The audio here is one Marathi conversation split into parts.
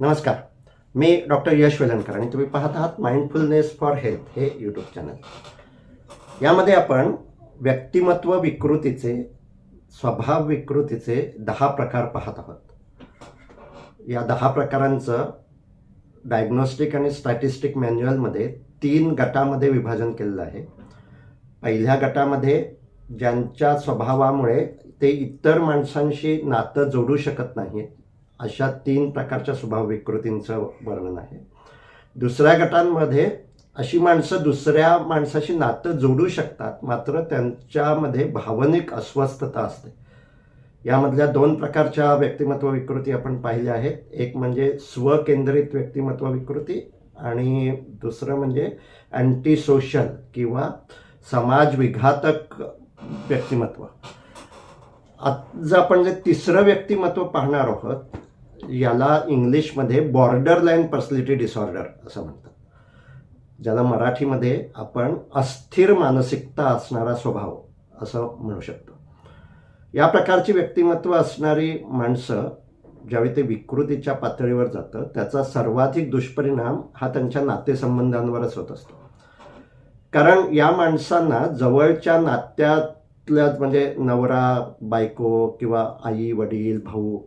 नमस्कार. मी डॉक्टर यश वेलणकर आणि तुम्ही पाहत आहात माइंडफुलनेस फॉर हेल्थ हे यूट्यूब चॅनल यामध्ये आपण व्यक्तिमत्व विकृतीचे स्वभाव विकृतीचे दहा प्रकार पाहत आहोत. या दहा प्रकारांचं डायग्नोस्टिक आणि स्टॅटिस्टिक मॅन्युअलमध्ये तीन गटामध्ये विभाजन केलेलं आहे. पहिल्या गटामध्ये ज्यांच्या स्वभावामुळे ते इतर माणसांशी नातं जोडू शकत नाहीत अशा तीन प्रकारच्या स्वभाव विकृतींचं वर्णन आहे. दुसऱ्या गटांमध्ये अशी माणसं दुसऱ्या माणसाशी नातं जोडू शकतात मात्र त्यांच्यामध्ये भावनिक अस्वस्थता असते. यामधल्या दोन प्रकारच्या व्यक्तिमत्व विकृती आपण पाहिल्या आहेत. एक म्हणजे स्वकेंद्रित व्यक्तिमत्व विकृती आणि दुसरं म्हणजे अँटी सोशल किंवा समाज विघातक व्यक्तिमत्व. आज आपण जे तिसरं व्यक्तिमत्व पाहणार आहोत याला इंग्लिशमध्ये बॉर्डर लाईन पर्सनॅलिटी डिसऑर्डर असं म्हणतात. ज्याला मराठीमध्ये आपण अस्थिर मानसिकता असणारा स्वभाव असं म्हणू शकतो. या प्रकारची व्यक्तिमत्व असणारी माणसं ज्यावेळी ते विकृतीच्या पातळीवर जातं त्याचा सर्वाधिक दुष्परिणाम हा त्यांच्या नातेसंबंधांवरच होत असतो. कारण या माणसांना जवळच्या नात्यातल्या म्हणजे नवरा बायको किंवा आई वडील भाऊ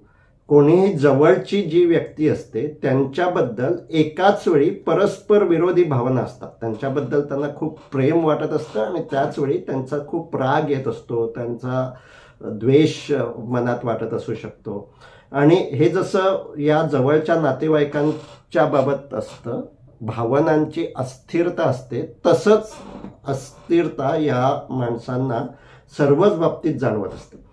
कोणीही जवळची जी व्यक्ती असते त्यांच्याबद्दल एकाच वेळी परस्पर विरोधी भावना असतात. त्यांच्याबद्दल त्यांना खूप प्रेम वाटत असतं आणि त्याच वेळी त्यांचा खूप राग येत असतो त्यांचा द्वेष मनात वाटत असू शकतो. आणि हे जसं या जवळच्या नातेवाईकांच्या बाबत असतं भावनांची अस्थिरता असते तसंच अस्थिरता या माणसांना सर्वच बाबतीत जाणवत असते.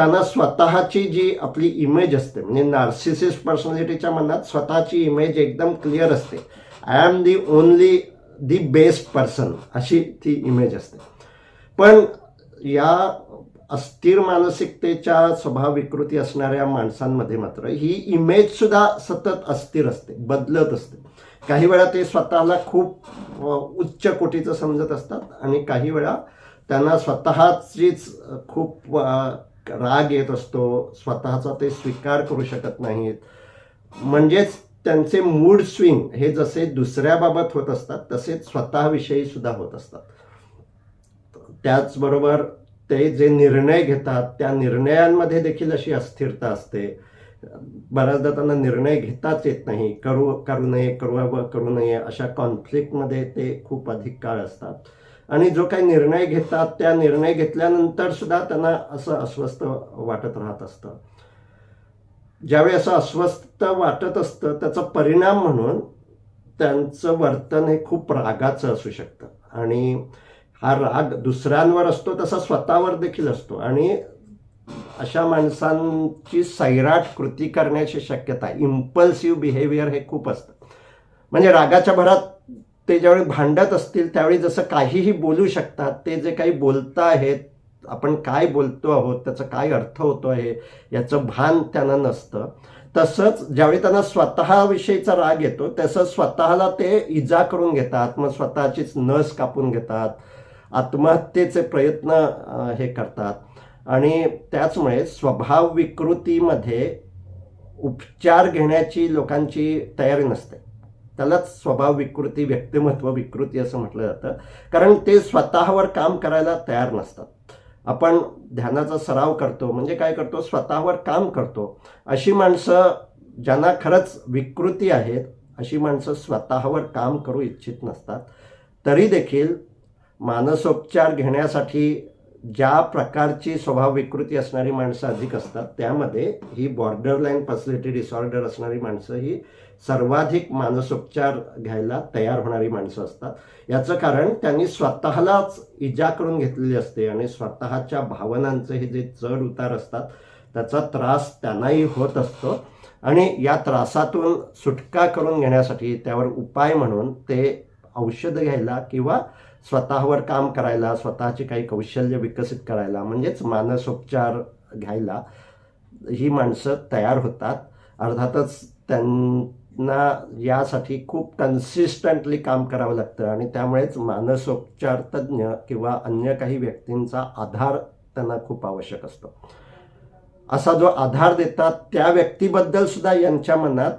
त्यांना स्वतःची जी आपली इमेज असते म्हणजे नार्सिसिस पर्सनॅलिटीच्या मनात स्वतःची इमेज एकदम क्लिअर असते. I am the only the best person अशी ती इमेज असते. पण या अस्थिर मानसिकतेच्या स्वभाव विकृती असणाऱ्या माणसांमध्ये मात्र ही इमेजसुद्धा सतत अस्थिर असते बदलत असते. काही वेळा ते स्वतःला खूप उच्च कोटीचं समजत असतात आणि काही वेळा त्यांना स्वतःचीच खूप राग येत असतो स्वतःचा ते स्वीकार करू शकत नाहीत. म्हणजेच त्यांचे मूड स्विंग हे जसे दुसऱ्याबाबत होत असतात तसेच स्वतःविषयी सुद्धा होत असतात. त्याचबरोबर ते जे निर्णय घेतात त्या निर्णयांमध्ये देखील अशी अस्थिरता असते. बऱ्याचदा त्यांना निर्णय घेताच येत नाही. करू करू नये करू करू नये अशा कॉन्फ्लिक्टमध्ये ते खूप अधिक काळ असतात. आणि जो काही निर्णय घेतात त्या निर्णय घेतल्यानंतर सुद्धा त्यांना असं अस्वस्थ वाटत राहत असतं. ज्यावेळी असं अस्वस्थ वाटत असतं त्याचा परिणाम म्हणून त्यांचं वर्तन हे खूप रागाचं असू शकतं. आणि हा राग दुसऱ्यांवर असतो तसा स्वतःवर देखील असतो. आणि अशा माणसांची सैराट कृती करण्याची शक्यता इम्पल्सिव्ह बिहेवियर हे खूप असतं. म्हणजे रागाच्या भरात ते ज्यावेळी भांडत असतील त्यावेळी जसं काहीही बोलू शकतात ते जे काही बोलता आहेत आपण काय बोलतो आहोत त्याचा काय अर्थ होतो आहे याचं भान त्यांना नसतं. तसंच ज्यावेळी त्यांना स्वतःविषयीचा राग येतो तसं स्वतःला ते इजा करून घेतात मग स्वतःचीच नस कापून घेतात आत्महत्येचे प्रयत्न हे करतात. आणि त्याचमुळे स्वभाव विकृतीमध्ये उपचार घेण्याची लोकांची तयारी नसते. त्यालाच स्वभाव विकृती व्यक्तिमत्व विकृती असं म्हटलं जातं. कारण ते स्वतःवर काम करायला तयार नसतात. आपण ध्यानाचा सराव करतो म्हणजे काय करतो? स्वतःवर काम करतो. अशी माणसं ज्यांना खरंच विकृती आहेत अशी माणसं स्वतःवर काम करू इच्छित नसतात. तरी देखील मानसोपचार घेण्यासाठी ज्या प्रकारची स्वभाव विकृती असणारी माणसं अधिक असतात त्यामध्ये ही बॉर्डर लाईन पर्सनॅलिटी डिसऑर्डर असणारी माणसं ही सर्वाधिक मानसोपचार घ्यायला तयार होणारी माणसं असतात. याचं कारण त्यांनी स्वतःलाच इजा करून घेतलेली असते आणि स्वतःच्या भावनांचे हे जे चढ उतार असतात त्याचा त्रास त्यांनाही होत असतो. आणि या त्रासातून सुटका करून घेण्यासाठी त्यावर उपाय म्हणून ते औषध घ्यायला किंवा स्वतःवर काम करायला स्वतःची काही कौशल्य विकसित करायला म्हणजेच मानसोपचार घ्यायला ही माणसं तयार होतात. अर्थातच त्यां ना यासाठी खूप कन्सिस्टंटली काम करावं लागतं. आणि त्यामुळेच मानसोपचार तज्ज्ञ किंवा अन्य काही व्यक्तींचा आधार त्यांना खूप आवश्यक असतो. असा जो आधार देतात त्या व्यक्तीबद्दल सुद्धा यांच्या मनात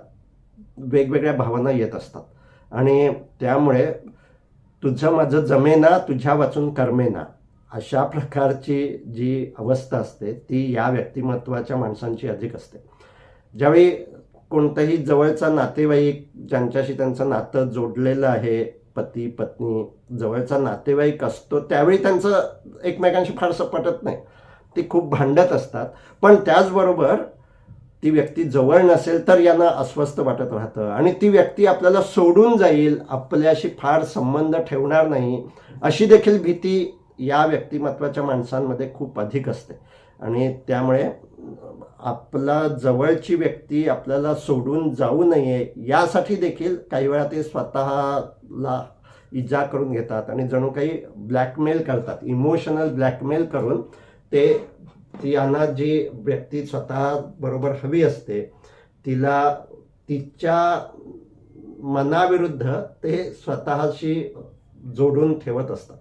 वेगवेगळ्या भावना येत असतात. आणि त्यामुळे तुझं माझं जमेना तुझ्या वाचून कर्मेना अशा प्रकारची जी अवस्था असते ती या व्यक्तिमत्वाच्या माणसांची अधिक असते. ज्यावेळी कोणताही जवळचा नातेवाईक ज्यांच्याशी त्यांचं नातं जोडलेलं आहे पती पत्नी जवळचा नातेवाईक असतो त्यावेळी त्यांचं एकमेकांशी फारसं पटत नाही. ती खूप भांडत असतात. पण त्याचबरोबर ती व्यक्ती जवळ नसेल तर यांना अस्वस्थ वाटत राहतं आणि ती व्यक्ती आपल्याला सोडून जाईल आपल्याशी फार संबंध ठेवणार नाही अशी देखील भीती या व्यक्तिमत्वाच्या माणसांमध्ये खूप अधिक असते. आणि त्यामुळे आपला जवळची व्यक्ती आपल्याला सोडून जाऊ नये यासाठी देखील काही वेळा ते स्वतःला इजा करून घेतात आणि जणू काही ब्लॅकमेल करतात इमोशनल ब्लॅकमेल करून ते ती यांना जी व्यक्ती स्वतः बरोबर हवी असते तिला तिच्या मनाविरुद्ध ते स्वतःशी जोडून ठेवत असतात.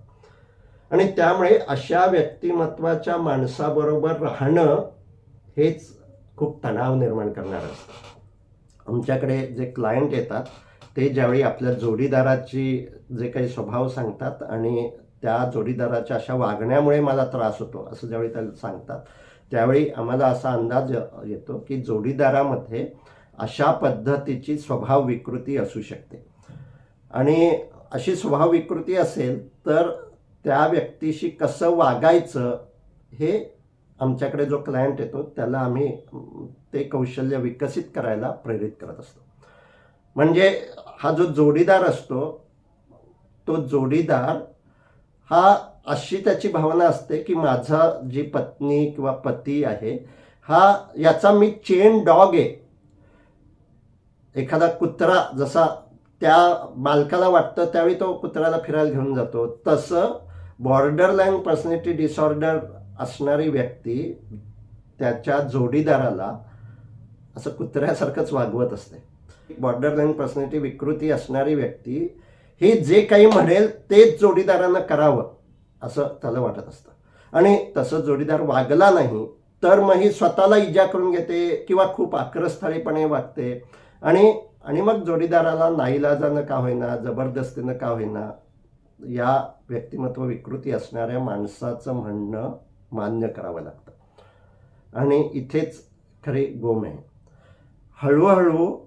आणि त्यामुळे अशा व्यक्तिमत्वाच्या माणसाबरोबर राहणं हेच खूप तणाव निर्माण करणारं असतं. आमच्याकडे जे क्लायंट येतात ते ज्यावेळी आपल्या जोडीदाराची जे काही स्वभाव सांगतात आणि त्या जोडीदाराच्या अशा वागण्यामुळे मला त्रास होतो असं ज्यावेळी त्याला सांगतात त्यावेळी आम्हाला असा अंदाज येतो की जोडीदारामध्ये अशा पद्धतीची स्वभाव विकृती असू शकते. आणि अशी स्वभाव विकृती असेल तर त्या व्यक्तीशी कसं वागायचं हे आमच्याकडे जो क्लायंट येतो त्याला आम्ही ते कौशल्य विकसित करायला प्रेरित करत असतो. म्हणजे हा जो जोडीदार असतो तो जोडीदार हा अशी त्याची भावना असते की माझा जी पत्नी किंवा पती आहे हा याचा मी चेन डॉग आहे. एखादा कुत्रा जसा त्या मालकाला वाटतं त्यावेळी तो कुत्र्याला फिरायला घेऊन जातो तसं बॉर्डर लाईन पर्सनॅलिटी डिसऑर्डर असणारी व्यक्ती त्याच्या जोडीदाराला असं कुत्र्यासारखंच वागवत असते. बॉर्डर लाईन पर्सनॅलिटी विकृती असणारी व्यक्ती हे जे काही म्हणेल तेच जोडीदारांना करावं असं त्याला वाटत असतं. आणि तसं जोडीदार वागला नाही तर मग ही स्वतःला इजा करून घेते किंवा खूप आक्रस्थाळीपणे वागते. आणि आणि मग जोडीदाराला नाईलाजानं का होईना जबरदस्तीनं का होईना या व्यक्तिमत्व विकृती असणाऱ्या माणसाचं म्हणणं मान्य करावं लागतं. आणि इथेच खरी गोम आहे. हळूहळू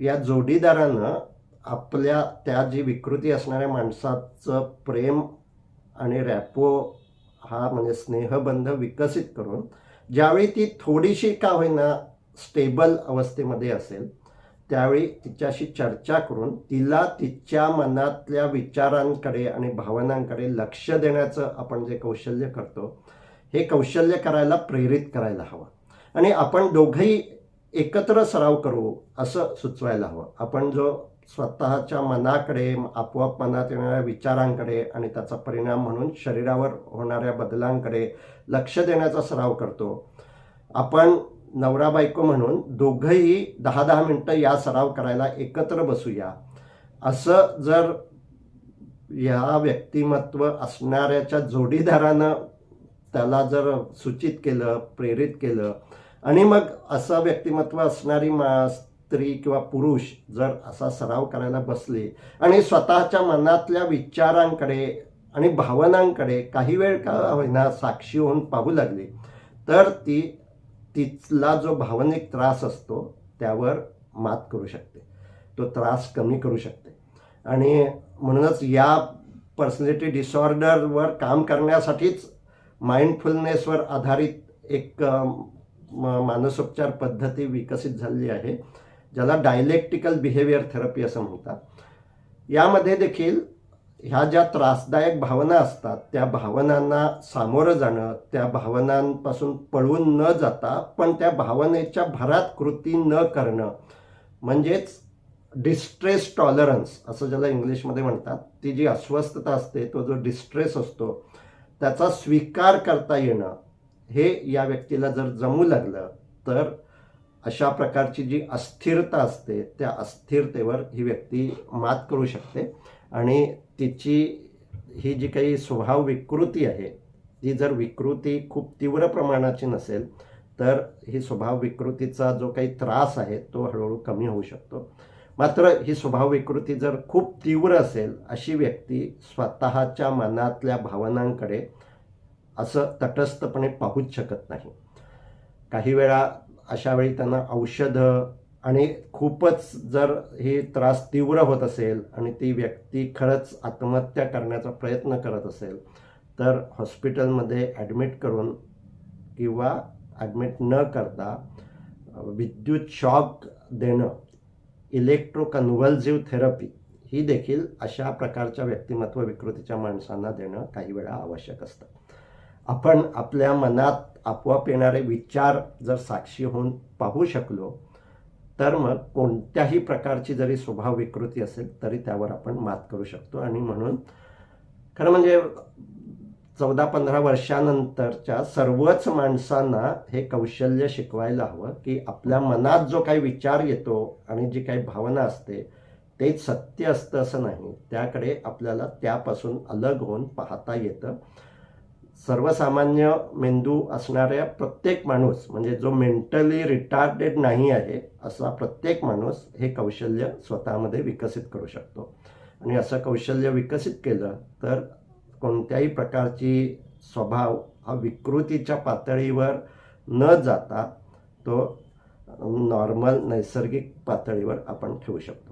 या जोडीदारानं आपल्या त्या जी विकृती असणाऱ्या माणसाचं प्रेम आणि रॅपो हा म्हणजे स्नेहबंध विकसित करून ज्यावेळी ती थोडीशी का होईना स्टेबल अवस्थेमध्ये असेल त्यावेळी तिच्याशी चर्चा करून तिला तिच्या मनातल्या विचारांकडे आणि भावनांकडे लक्ष देण्याचं आपण जे कौशल्य करतो हे कौशल्य करायला प्रेरित करायला हवं. आणि आपण दोघंही एकत्र सराव करू असं सुचवायला हवं. आपण जो स्वतःच्या मनाकडे आपोआप मनात येणाऱ्या विचारांकडे आणि त्याचा परिणाम म्हणून शरीरावर होणाऱ्या बदलांकडे लक्ष देण्याचा सराव करतो. आपण नवरा बायको म्हणून दोघंही दहा दहा मिनटं या सराव करायला एकत्र बसूया. असं जर या व्यक्तिमत्व असणाऱ्याच्या जोडीदारानं त्याला जर सूचित केलं प्रेरित केलं आणि मग असं व्यक्तिमत्व असणारी मा स्त्री किंवा पुरुष जर असा सराव करायला बसले आणि स्वतःच्या मनातल्या विचारांकडे आणि भावनांकडे काही वेळ का होईना साक्षी होऊन पाहू लागली तर ती तिथला जो भावनिक त्रास असतो त्यावर मात करू शकते. तो त्रास कमी करू शकते. आणि म्हणूनच या पर्सनॅलिटी डिसऑर्डरवर काम करण्यासाठीच माइंडफुलनेसवर आधारित एक म- मानसोपचार पद्धती विकसित झालेली आहे ज्याला डायलेक्टिकल बिहेवियर थेरपी असं म्हणतात. यामध्ये देखील ह्या ज्या त्रासदायक भावना असतात त्या भावनांना सामोरं जाणं त्या भावनांपासून पळून न जाता पण त्या भावनेच्या भरात कृती न करणं म्हणजेच डिस्ट्रेस टॉलरन्स असं ज्याला इंग्लिशमध्ये म्हणतात ती जी अस्वस्थता असते तो जो डिस्ट्रेस असतो त्याचा स्वीकार करता येणं हे या व्यक्तीला जर जमू लागलं तर अशा प्रकारची जी अस्थिरता असते त्या अस्थिरतेवर ही व्यक्ती मात करू शकते. आणि तिची ही जी काही स्वभाव विकृती आहे ती जर विकृती खूप तीव्र प्रमाणाची नसेल तर ही स्वभाव विकृतीचा जो काही त्रास आहे तो हळूहळू कमी होऊ शकतो. मात्र ही स्वभाव विकृती जर खूप तीव्र असेल अशी व्यक्ती स्वतःच्या मनातल्या भावनांकडे असं तटस्थपणे पाहूच शकत नाही. काही वेळा अशा वेळी त्यांना औषधं आणि खूपच जर हे त्रास तीव्र होत असेल आणि ती व्यक्ती खरंच आत्महत्या करण्याचा प्रयत्न करत असेल तर हॉस्पिटलमध्ये ॲडमिट करून किंवा ॲडमिट न करता विद्युत शॉक देणं इलेक्ट्रोकन्व्हल्झिव्ह थेरपी ही देखील अशा प्रकारच्या व्यक्तिमत्व विकृतीच्या माणसांना देणं काही वेळा आवश्यक असतं. आपण आपल्या मनात आपोआप येणारे विचार जर साक्षी होऊन पाहू शकलो तर मग कोणत्याही प्रकारची जरी स्वभाव विकृती असेल तरी त्यावर आपण मात करू शकतो. आणि म्हणून खरं म्हणजे चौदा पंधरा वर्षानंतरच्या सर्वच माणसांना हे कौशल्य शिकवायला हवं की आपल्या मनात जो काही विचार येतो आणि जी काही भावना असते तेच सत्य असतं असं नाही. त्याकडे आपल्याला त्यापासून अलग होऊन पाहता येतं. सर्वसामान्य मेंदू असणाऱ्या प्रत्येक माणूस म्हणजे जो मेंटली रिटार्डेड नाही आहे असा प्रत्येक माणूस हे कौशल्य स्वतःमध्ये विकसित करू शकतो. आणि असं कौशल्य विकसित केलं तर कोणत्याही प्रकारची स्वभाव हा विकृतीच्या पातळीवर न जाता तो नॉर्मल नैसर्गिक पातळीवर आपण ठेवू शकतो.